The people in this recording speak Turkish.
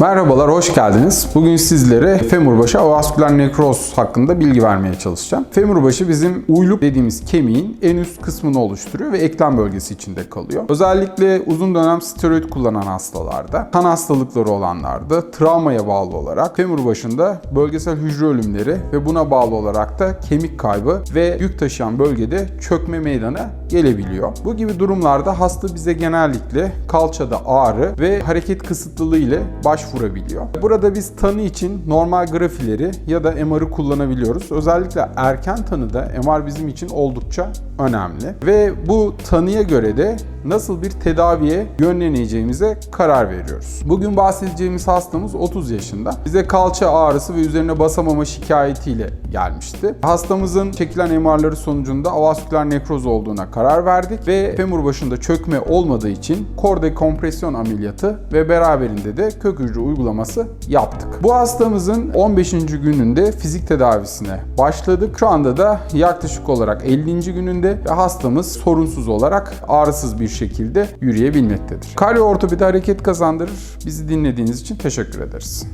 Merhabalar, hoş geldiniz. Bugün sizlere femur başı avasküler nekroz hakkında bilgi vermeye çalışacağım. Femur başı bizim uyluk dediğimiz kemiğin en üst kısmını oluşturuyor ve eklem bölgesi içinde kalıyor. Özellikle uzun dönem steroid kullanan hastalarda, kan hastalıkları olanlarda, travmaya bağlı olarak femur başında bölgesel hücre ölümleri ve buna bağlı olarak da kemik kaybı ve yük taşıyan bölgede çökme meydana gelebiliyor. Bu gibi durumlarda hasta bize genellikle kalçada ağrı ve hareket kısıtlılığı ile başvurabiliyor. Burada biz tanı için normal grafileri ya da MR'ı kullanabiliyoruz. Özellikle erken tanıda MR bizim için oldukça önemli. Ve bu tanıya göre de nasıl bir tedaviye yönleneceğimize karar veriyoruz. Bugün bahsedeceğimiz hastamız 30 yaşında. Bize kalça ağrısı ve üzerine basamama şikayetiyle gelmişti. Hastamızın çekilen MR'ları sonucunda avasküler nekroz olduğuna karar verdik ve femur başında çökme olmadığı için kor dekompresyon ameliyatı ve beraberinde de kök hücre uygulaması yaptık. Bu hastamızın 15. gününde fizik tedavisine başladık. Şu anda da yaklaşık olarak 50. gününde ve hastamız sorunsuz olarak ağrısız bir şekilde yürüyebilmektedir. Karyo ortopedi hareket kazandırır. Bizi dinlediğiniz için teşekkür ederiz.